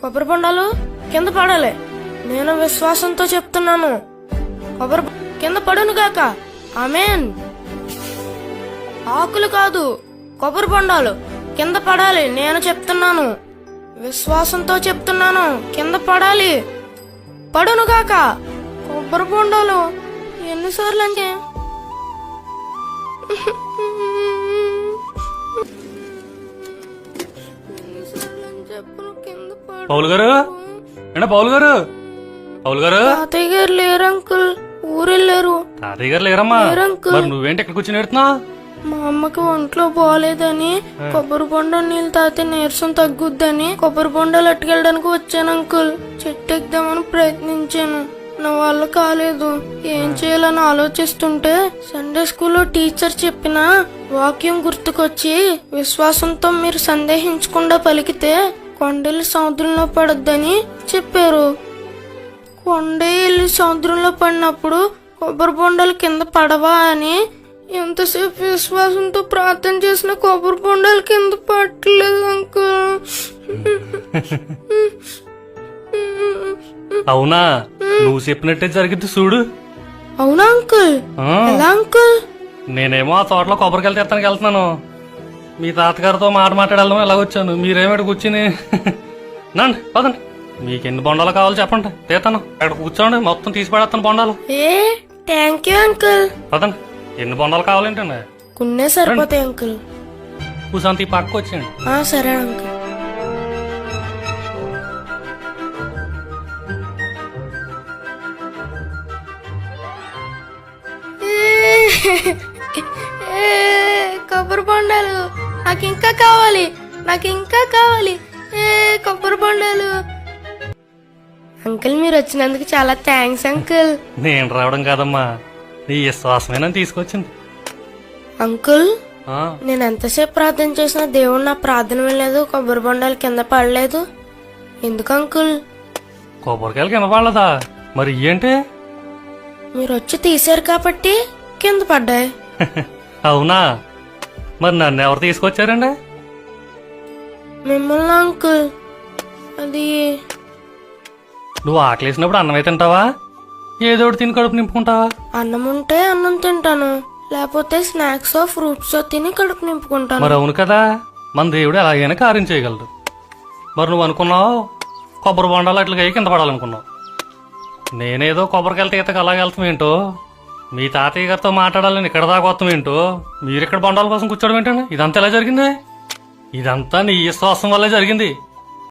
కొబ్బరి బొండాలు కింద పడాలి. నేను విశ్వాసంతో చెప్తున్నాను. కొబ్బరి కింద పడును గాక. ఆమెన్. ఆకులు కాదు కొబ్బరి బొండాలు కింద పడాలి. నేను చెప్తున్నాను. విశ్వాసంతో చెప్తున్నాను. కింద పడాలి. పడును గాక. కొబ్బరి బొండాలు ఎన్నిసార్లు అంటే పౌలు గారు? ఏంటా పౌలు గారు? పౌలు గారు? తాతయ్య గారు లేరు అంకుల్. ఊరెళ్ళారు. తాతయ్య గారు లేరమ్మా. లేరు. మరి నువ్వేంటి ఇక్కడ కూర్చుని ఎడుతున్నావు మా అమ్మకి ఒంట్లో బాగాలేదని కొబ్బరి బొండ నీళ్ళు తాగితే నీరసం తగ్గుద్దని కొబ్బరి బొండాలు అట్టుకెళ్ళడానికి వచ్చాను అంకుల్. చెట్టు ఎక్కుదామని ప్రయత్నించాను. నా వల్ల కాలేదు. ఏం చేయాలని ఆలోచిస్తుంటే సండే స్కూల్లో టీచర్ చెప్పిన వాక్యం గుర్తుకొచ్చి విశ్వాసంతో మీరు సందేహించకుండా పలికితే కొండలు సముద్రంలో పడొద్దని చెప్పారు. కొండే వెళ్ళి సముద్రంలో పడినప్పుడు కొబ్బరి బొండాలు కింద పడవా అని ఎంతసేపు విశ్వాసంతో ప్రార్థన చేసిన కొబ్బరి బొండాలు కింద పట్టలేదు అంకుల్. అవునా? నువ్వు చెప్పినట్టే జరిగింది చూడు. అవునా అంకుల్? ఎలా అంకుల్? నేనేమో ఆ తోటలో కొబ్బరికాయలు తెస్తానికి వెళ్తున్నాను. మీ తాతగారితో మాట మాట్లాడడం ఎలా వచ్చాను మీరేమిటి కూర్చుని నండి పదండి మీకు ఎన్ని బొండాలు కావాలో చెప్పండి తీస్తాను అక్కడ కూర్చోండి మొత్తం తీసి పడేస్తాను బొండాలు ఏ థ్యాంక్ యూ అంకుల్ పదండి ఎన్ని బొండాలు కావాలేంటండి కొన్నే సరిపోతాయి అంకుల్ కూసంత ఈ పక్కకు వచ్చేయండి ఆ సరే అంకుల్ కొబ్బరి బొండాలు నాకు ఇంకా కావాలి నాకు ఇంకా కావాలి. ఏ కొబ్బరి బొండాలు. అంకుల్ మీరు వచ్చినందుకు చాలా థ్యాంక్స్ అంకుల్. నేను రావడం కాదమ్మా నీ విశ్వాసమైన తీసుకొచ్చింది. అంకుల్ ఆ, నేను ఎంతసేపు ప్రార్థన చేసినా దేవుడు నా ప్రార్థన వినలేదు కొబ్బరి బొండాలు కింద పడలేదు. ఎందుకు అంకుల్? కొబ్బరికాయలు కింద పడలేదా? మరి ఏంటి? మీరు వచ్చి తీశారు కాబట్టి కింద పడ్డాయి. అవునా? మరి నన్ను ఎవరు తీసుకొచ్చారండి? మిమ్మల్ని అంకుల్. అది నువ్వు ఆకలేసినప్పుడు అన్నమే తింటావా? ఏదో ఒకటి తిని కడుపు నింపుకుంటావా? అన్నం ఉంటే అన్నం తింటాను. లేకపోతే స్నాక్స్ ఫ్రూట్స్ తిని కడుపు నింపుకుంటాను. మరి అవును కదా. మన దేవుడు ఎలాగైనా కార్యం చేయగలడు. మరి నువ్వు అనుకున్నావు? కొబ్బరి బొండాలు అట్లా కింద పడాలనుకున్నావు. నేనేదో కొబ్బరికాయల తీతకు అలాగే వెళ్తాం ఏంటో? మీ తాతయ్య గారితో మాట్లాడాలని ఇక్కడ దాకా వస్తాం ఏంటో? మీరు ఇక్కడ బొండాల కోసం కూర్చోవడం ఏంటండి? ఇదంతా ఎలా జరిగింది? ఇదంతా నీ విశ్వాసం వల్లే జరిగింది.